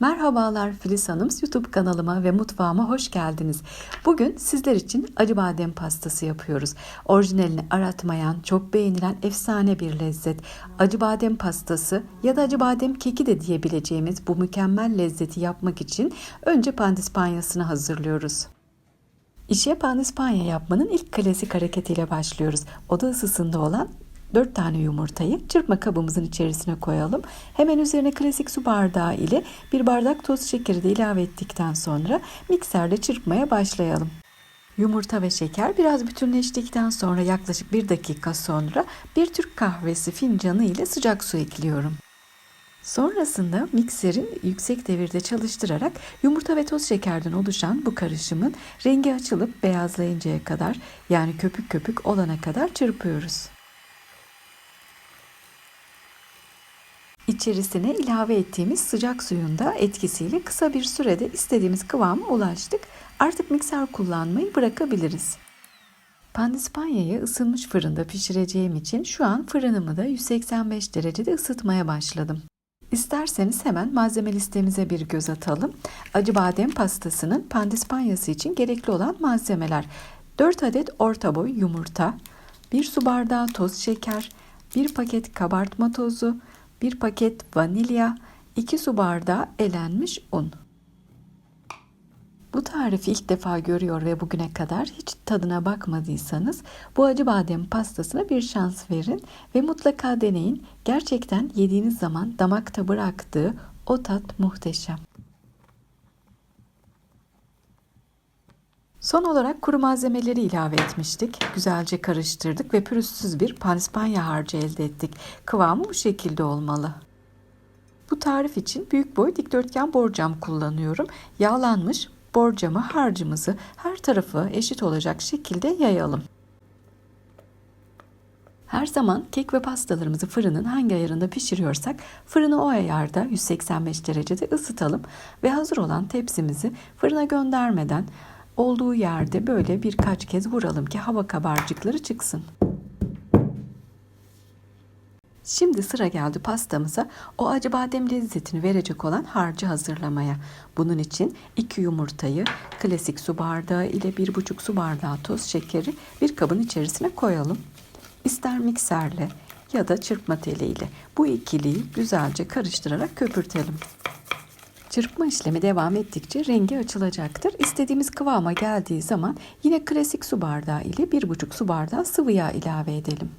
Merhabalar Filiz Hanım YouTube kanalıma ve mutfağıma hoş geldiniz. Bugün sizler için acı badem pastası yapıyoruz. Orijinalini aratmayan, çok beğenilen efsane bir lezzet. Acı badem pastası ya da acı badem keki de diyebileceğimiz bu mükemmel lezzeti yapmak için önce pandispanyasını hazırlıyoruz. İşe pandispanya yapmanın ilk klasik hareketiyle başlıyoruz. Oda ısısında olan 4 tane yumurtayı çırpma kabımızın içerisine koyalım. Hemen üzerine klasik su bardağı ile bir bardak toz şekeri de ilave ettikten sonra mikserle çırpmaya başlayalım. Yumurta ve şeker biraz bütünleştikten sonra yaklaşık 1 dakika sonra bir Türk kahvesi fincanı ile sıcak su ekliyorum. Sonrasında mikserin yüksek devirde çalıştırarak yumurta ve toz şekerden oluşan bu karışımın rengi açılıp beyazlayıncaya kadar yani köpük köpük olana kadar çırpıyoruz. İçerisine ilave ettiğimiz sıcak suyun da etkisiyle kısa bir sürede istediğimiz kıvama ulaştık. Artık mikser kullanmayı bırakabiliriz. Pandispanyayı ısınmış fırında pişireceğim için şu an fırınımı da 185 derecede ısıtmaya başladım. İsterseniz hemen malzeme listemize bir göz atalım. Acı badem pastasının pandispanyası için gerekli olan malzemeler 4 adet orta boy yumurta, 1 su bardağı toz şeker, 1 paket kabartma tozu, 1 paket vanilya, 2 su bardağı elenmiş un. Bu tarifi ilk defa görüyor ve bugüne kadar hiç tadına bakmadıysanız bu acı badem pastasına bir şans verin ve mutlaka deneyin. Gerçekten yediğiniz zaman damakta bıraktığı o tat muhteşem. Son olarak kuru malzemeleri ilave etmiştik. Güzelce karıştırdık ve pürüzsüz bir pandispanya harcı elde ettik. Kıvamı bu şekilde olmalı. Bu tarif için büyük boy dikdörtgen borcam kullanıyorum. Yağlanmış borcamı harcımızı her tarafı eşit olacak şekilde yayalım. Her zaman kek ve pastalarımızı fırının hangi ayarında pişiriyorsak fırını o ayarda 185 derecede ısıtalım ve hazır olan tepsimizi fırına göndermeden olduğu yerde böyle birkaç kez vuralım ki hava kabarcıkları çıksın. Şimdi sıra geldi pastamıza o acı badem lezzetini verecek olan harcı hazırlamaya. Bunun için 2 yumurtayı klasik su bardağı ile 1,5 su bardağı toz şekeri bir kabın içerisine koyalım. İster mikserle ya da çırpma teliyle bu ikiliyi güzelce karıştırarak köpürtelim. Çırpma işlemi devam ettikçe rengi açılacaktır. İstediğimiz kıvama geldiği zaman yine klasik su bardağı ile 1,5 su bardağı sıvı yağ ilave edelim.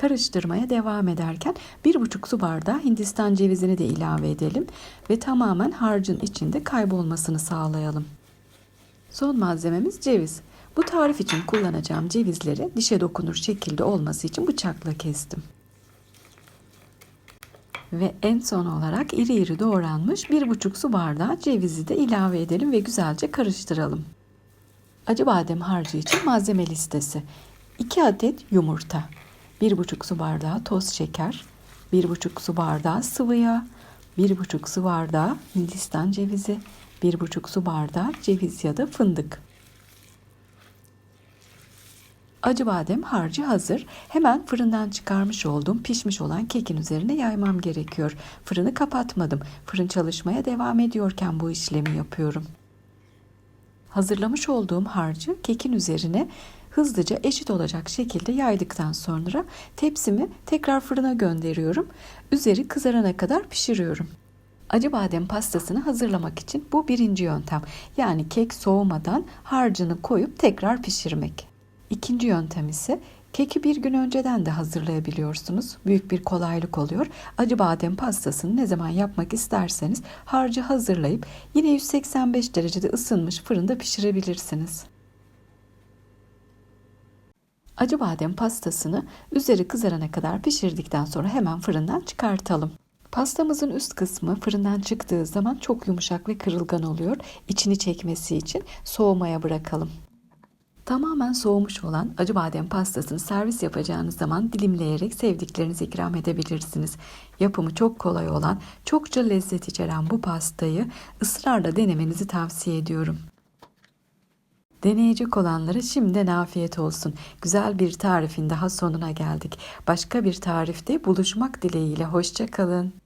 Karıştırmaya devam ederken 1,5 su bardağı hindistan cevizini de ilave edelim ve tamamen harcın içinde kaybolmasını sağlayalım. Son malzememiz ceviz. Bu tarif için kullanacağım cevizleri dişe dokunur şekilde olması için bıçakla kestim. Ve en son olarak iri iri doğranmış 1,5 su bardağı cevizi de ilave edelim ve güzelce karıştıralım. Acı badem harcı için malzeme listesi. 2 adet yumurta, 1,5 su bardağı toz şeker, 1,5 su bardağı sıvı yağ, 1,5 su bardağı hindistan cevizi, 1,5 su bardağı ceviz ya da fındık. Acı badem harcı hazır. Hemen fırından çıkarmış olduğum pişmiş olan kekin üzerine yaymam gerekiyor. Fırını kapatmadım. Fırın çalışmaya devam ediyorken bu işlemi yapıyorum. Hazırlamış olduğum harcı kekin üzerine hızlıca eşit olacak şekilde yaydıktan sonra tepsimi tekrar fırına gönderiyorum. Üzeri kızarana kadar pişiriyorum. Acı badem pastasını hazırlamak için bu birinci yöntem. Yani kek soğumadan harcını koyup tekrar pişirmek. İkinci yöntem ise keki bir gün önceden de hazırlayabiliyorsunuz. Büyük bir kolaylık oluyor. Acı badem pastasını ne zaman yapmak isterseniz harcı hazırlayıp yine 185 derecede ısınmış fırında pişirebilirsiniz. Acı badem pastasını üzeri kızarana kadar pişirdikten sonra hemen fırından çıkartalım. Pastamızın üst kısmı fırından çıktığı zaman çok yumuşak ve kırılgan oluyor. İçini çekmesi için soğumaya bırakalım. Tamamen soğumuş olan acı badem pastasını servis yapacağınız zaman dilimleyerek sevdiklerinize ikram edebilirsiniz. Yapımı çok kolay olan, çokça lezzet içeren bu pastayı ısrarla denemenizi tavsiye ediyorum. Deneyecek olanlara şimdiden afiyet olsun. Güzel bir tarifin daha sonuna geldik. Başka bir tarifte buluşmak dileğiyle. Hoşça kalın.